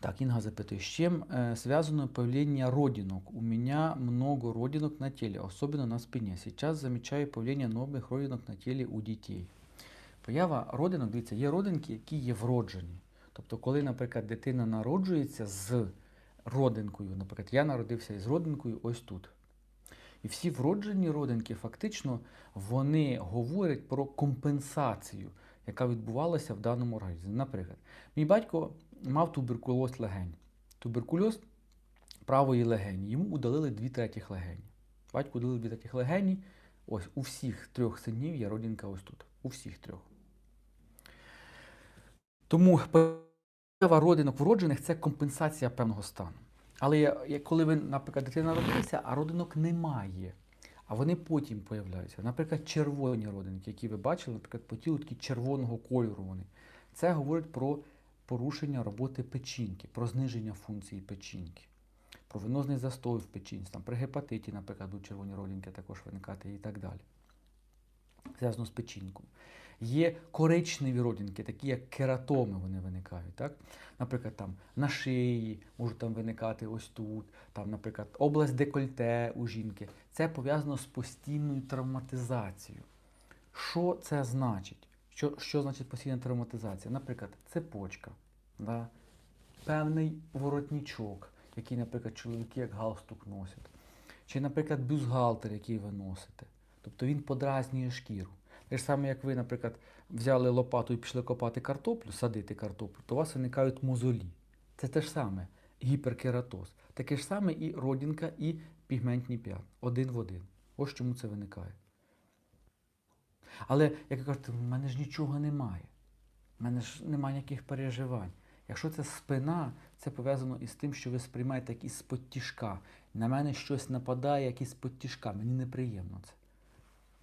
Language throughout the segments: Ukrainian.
Так, Инга запятую. С чем э, связано появление родинок? У меня много родинок на теле, особенно на спине. Сейчас замечаю появление новых родинок на тілі у дітей. Поява родинок, дивіться, є родинки, які є вроджені. Тобто, коли, наприклад, дитина народжується з родинкою, наприклад, я народився із родинкою ось тут. І всі вроджені родинки, фактично, вони говорять про компенсацію, яка відбувалася в даному організмі. Наприклад, мій батько мав туберкульоз легень. Туберкульоз правої легені. Йому удалили дві третіх легені. Батьку удалили дві третіх легені. Ось у всіх трьох синів є родинка ось тут. У всіх трьох. Тому поява родинок вроджених це компенсація певного стану. Але коли ви, наприклад, дитина народилася, а родинок немає, а вони потім появляються. Наприклад, червоні родинки, які ви бачили, наприклад, по тілу такі червоного кольору вони. Це говорить про порушення роботи печінки, про зниження функції печінки, про венозний застой в печінці, там, при гепатиті, наприклад, будуть червоні родинки також виникати і так далі. Зв'язано з печінкою. Є коричневі родинки, такі як кератоми, вони виникають. Так? Наприклад, там на шиї можуть там виникати ось тут, там, наприклад, область декольте у жінки. Це пов'язано з постійною травматизацією. Що це значить? Що, що значить постійна травматизація? Наприклад, цепочка, да? певний воротничок, який, наприклад, чоловіки як галстук носять. Чи, наприклад, бюстгальтер, який ви носите. Тобто він подразнює шкіру. Те ж саме, як ви, наприклад, взяли лопату і пішли копати картоплю, садити картоплю, то у вас виникають мозолі. Це те ж саме гіперкератоз. Таке ж саме і родинка, і пігментні п'ятна. Один в один. Ось чому це виникає. Але, як кажете, в мене ж нічого немає. В мене ж немає ніяких переживань. Якщо це спина, це пов'язано із тим, що ви сприймаєте якісь з-под. На мене щось нападає, якісь з-под. Мені неприємно це.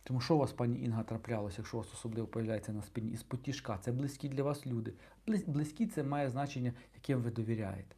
Тому що у вас, пані Інга, траплялося, якщо у вас особливо появляється на спині із-подтіжка. Це близькі для вас люди. Близькі це має значення, яким ви довіряєте.